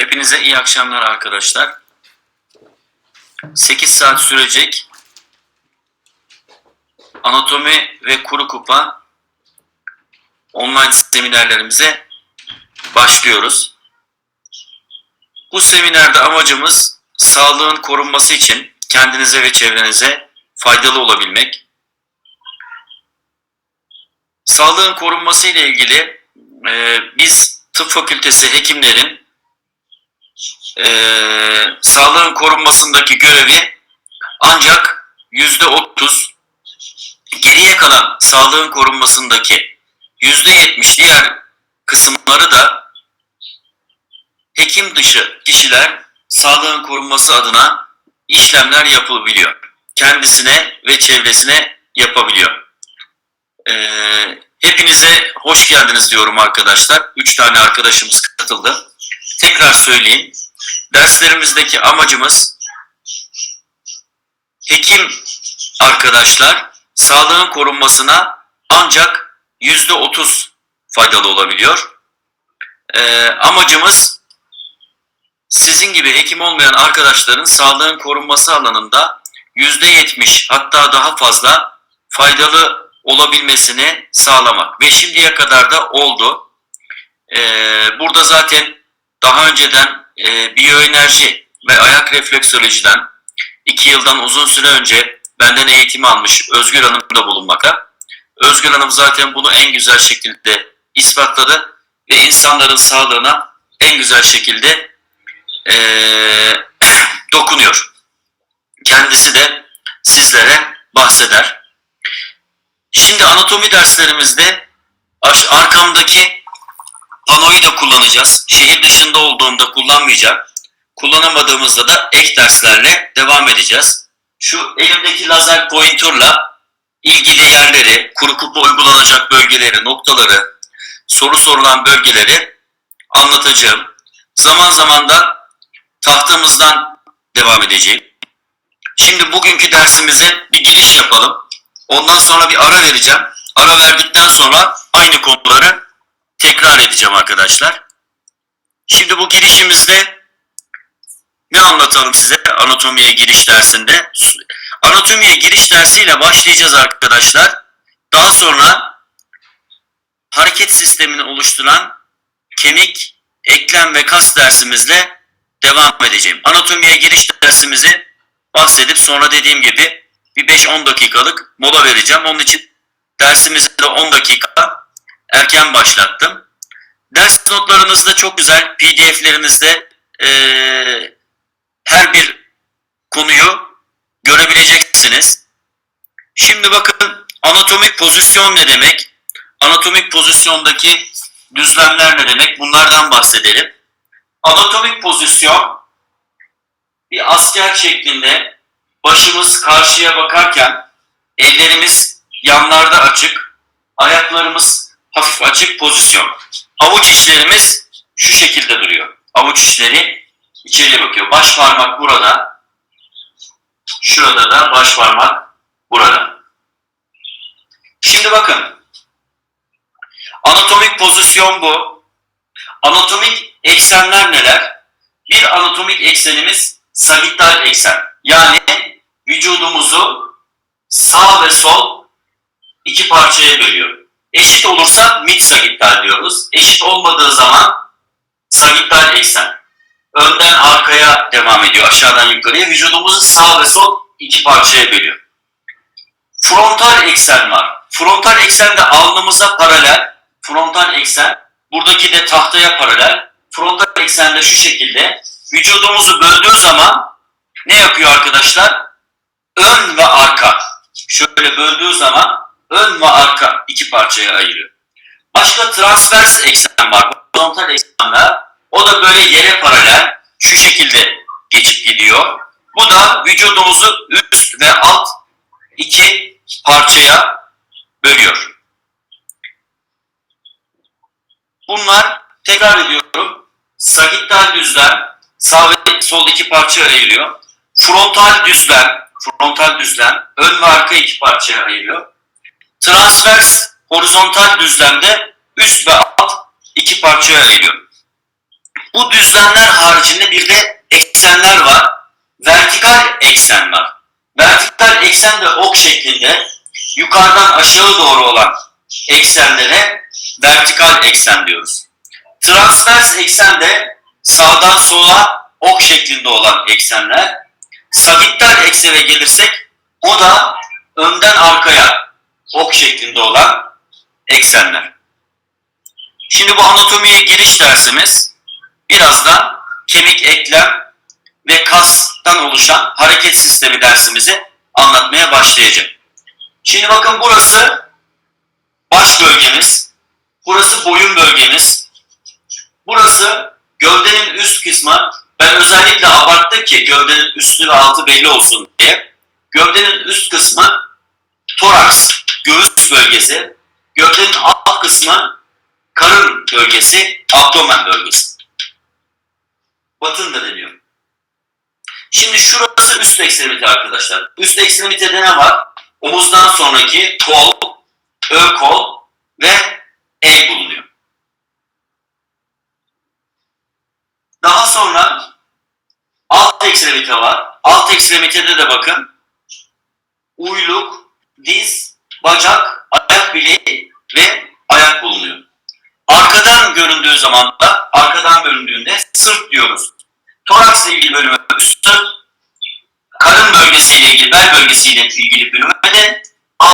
Hepinize iyi akşamlar arkadaşlar. 8 saat sürecek anatomi ve kuru kupa online seminerlerimize başlıyoruz. Bu seminerde amacımız sağlığın korunması için kendinize ve çevrenize faydalı olabilmek. Sağlığın korunması ile ilgili e, biz tıp fakültesi hekimlerin e, sağlığın korunmasındaki görevi ancak yüzde otuz geriye kalan sağlığın korunmasındaki yüzde yetmiş diğer kısımları da hekim dışı kişiler sağlığın korunması adına işlemler yapabiliyor. Kendisine ve çevresine yapabiliyor. Ee, hepinize hoş geldiniz diyorum arkadaşlar. Üç tane arkadaşımız katıldı. Tekrar söyleyeyim. Derslerimizdeki amacımız hekim arkadaşlar sağlığın korunmasına ancak yüzde otuz faydalı olabiliyor. Ee, amacımız sizin gibi hekim olmayan arkadaşların sağlığın korunması alanında yüzde yetmiş hatta daha fazla faydalı olabilmesini sağlamak ve şimdiye kadar da oldu. Ee, burada zaten daha önceden e, biyoenerji ve ayak refleksolojiden iki yıldan uzun süre önce benden eğitim almış Özgür Hanım da bulunmakta. Özgür Hanım zaten bunu en güzel şekilde ispatladı ve insanların sağlığına en güzel şekilde e, dokunuyor. Kendisi de sizlere bahseder. Şimdi anatomi derslerimizde arkamdaki panoyu da kullanacağız. Şehir dışında olduğumda kullanmayacağım. Kullanamadığımızda da ek derslerle devam edeceğiz. Şu elimdeki lazer pointerla ilgili yerleri, kuru kupa uygulanacak bölgeleri, noktaları, soru sorulan bölgeleri anlatacağım. Zaman zaman da tahtamızdan devam edeceğim. Şimdi bugünkü dersimize bir giriş yapalım. Ondan sonra bir ara vereceğim. Ara verdikten sonra aynı konuları tekrar edeceğim arkadaşlar. Şimdi bu girişimizde ne anlatalım size anatomiye giriş dersinde? Anatomiye giriş dersiyle başlayacağız arkadaşlar. Daha sonra hareket sistemini oluşturan kemik, eklem ve kas dersimizle devam edeceğim. Anatomiye giriş dersimizi bahsedip sonra dediğim gibi bir 5-10 dakikalık mola vereceğim. Onun için dersimizi de 10 dakika erken başlattım. Ders notlarınızda çok güzel. PDF'lerinizde eee, her bir konuyu görebileceksiniz. Şimdi bakın anatomik pozisyon ne demek? Anatomik pozisyondaki düzlemler ne demek? Bunlardan bahsedelim. Anatomik pozisyon bir asker şeklinde başımız karşıya bakarken ellerimiz yanlarda açık, ayaklarımız hafif açık pozisyon. Avuç içlerimiz şu şekilde duruyor. Avuç içleri içeriye bakıyor. Baş parmak burada. Şurada da baş parmak burada. Şimdi bakın. Anatomik pozisyon bu. Anatomik eksenler neler? Bir anatomik eksenimiz sagittal eksen. Yani vücudumuzu sağ ve sol iki parçaya bölüyor. Eşit olursa mid sagittal diyoruz. Eşit olmadığı zaman sagittal eksen. Önden arkaya devam ediyor, aşağıdan yukarıya. Vücudumuzu sağ ve sol iki parçaya bölüyor. Frontal eksen var. Frontal eksen de alnımıza paralel. Frontal eksen. Buradaki de tahtaya paralel. Frontal eksen de şu şekilde. Vücudumuzu böldüğü zaman ne yapıyor arkadaşlar? Ön ve arka. Şöyle böldüğü zaman ön ve arka iki parçaya ayırıyor. Başka transvers eksen var. Horizontal eksenler. O da böyle yere paralel şu şekilde geçip gidiyor. Bu da vücudumuzu üst ve alt iki parçaya bölüyor. Bunlar tekrar ediyorum. Sagittal düzlem sağ ve sol iki parçaya ayırıyor. Frontal düzlem, frontal düzlem ön ve arka iki parçaya ayırıyor. Transvers horizontal düzlemde üst ve alt iki parçaya ayırıyor. Bu düzlemler haricinde bir de eksenler var. Vertikal eksen var. Vertikal eksen de ok şeklinde yukarıdan aşağı doğru olan eksenlere vertikal eksen diyoruz. Transvers eksen de sağdan sola ok şeklinde olan eksenler. Sagittal eksene gelirsek o da önden arkaya ok şeklinde olan eksenler. Şimdi bu anatomiye giriş dersimiz birazdan kemik eklem ve kastan oluşan hareket sistemi dersimizi anlatmaya başlayacağım. Şimdi bakın burası baş bölgemiz, burası boyun bölgemiz, burası gövdenin üst kısmı. Ben özellikle abarttım ki gövdenin üstü ve altı belli olsun diye. Gövdenin üst kısmı toraks, göğüs bölgesi. Gövdenin alt kısmı karın bölgesi, abdomen bölgesi. Batın da deniyor. Şimdi şurası üst ekstremite arkadaşlar. Üst ekstremitede ne var? Omuzdan sonraki kol, ön kol ve el bulunuyor. Daha sonra alt ekstremite var. Alt ekstremitede de bakın uyluk, diz, bacak, ayak bileği ve ayak bulunuyor. Arkadan göründüğü zaman da arkadan göründüğünde sırt diyoruz. Toraksla ilgili bölüme üst sırt, karın bölgesiyle ilgili, bel bölgesiyle ilgili bölüme de